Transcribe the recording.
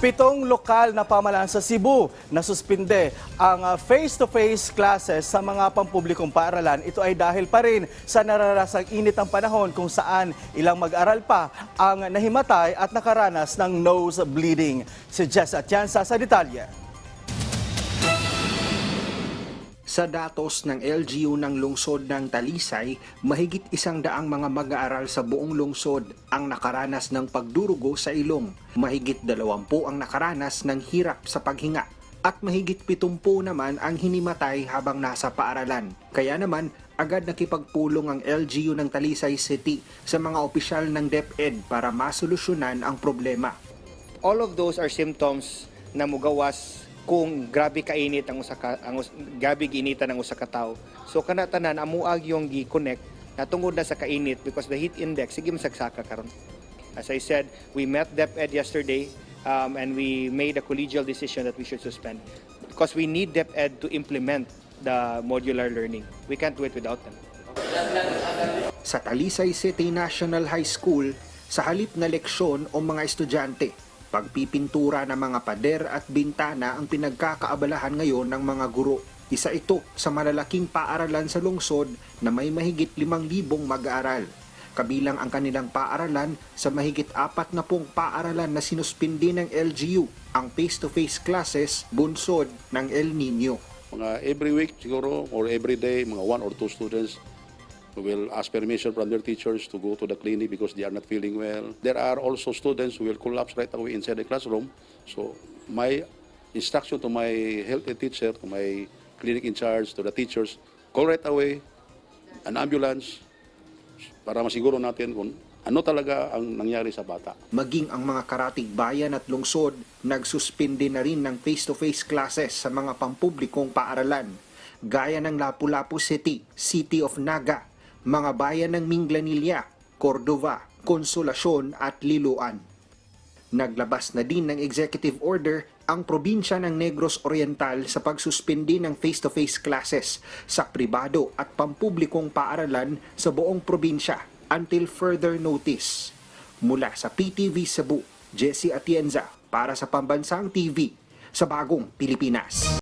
Pitong lokal na pamalaan sa Cebu na suspinde ang ah, face-to-face classes sa mga pampublikong paaralan. Ito ay dahil pa rin sa nararasang init ng panahon kung saan ilang mag-aral pa ang nahimatay at nakaranas ng nose bleeding. Si Jess Atienza sa detalye. Sa datos ng LGU ng lungsod ng Talisay, mahigit isang daang mga mag-aaral sa buong lungsod ang nakaranas ng pagdurugo sa ilong. Mahigit dalawampu ang nakaranas ng hirap sa paghinga. At mahigit pitumpu naman ang hinimatay habang nasa paaralan. Kaya naman, agad nakipagpulong ang LGU ng Talisay City sa mga opisyal ng DepEd para masolusyonan ang problema. all of those are symptoms na mugawas kung grabe kainit ang usa ka ang us- grabe giinitan ang usa ka tawo. So kana tanan amuag yung gi-connect na tungod na sa kainit because the heat index sige masagsaka karon. As I said, we met DepEd yesterday um, and we made a collegial decision that we should suspend because we need DepEd to implement the modular learning. We can't do it without them. Sa Talisay City National High School, sa halip na leksyon o mga estudyante, pagpipintura ng mga pader at bintana ang pinagkakaabalahan ngayon ng mga guro. Isa ito sa malalaking paaralan sa lungsod na may mahigit 5,000 mag-aaral. Kabilang ang kanilang paaralan sa mahigit apat na pong paaralan na sinuspindi ng LGU ang face-to-face classes bunsod ng El Nino. Mga every week siguro or every day, mga one or two students who will ask permission from their teachers to go to the clinic because they are not feeling well. There are also students who will collapse right away inside the classroom. So my instruction to my health teacher, to my clinic in charge, to the teachers, call right away an ambulance para masiguro natin kung ano talaga ang nangyari sa bata. maging ang mga karatig bayan at lungsod nagsuspindi na rin ng face-to-face classes sa mga pampublikong paaralan, gaya ng Lapu-Lapu City, City of Naga, mga bayan ng Minglanilla, Cordova, Consolacion at Liloan. Naglabas na din ng executive order ang probinsya ng Negros Oriental sa pagsuspindi ng face-to-face classes sa pribado at pampublikong paaralan sa buong probinsya until further notice. Mula sa PTV Cebu, Jesse Atienza para sa Pambansang TV sa Bagong Pilipinas.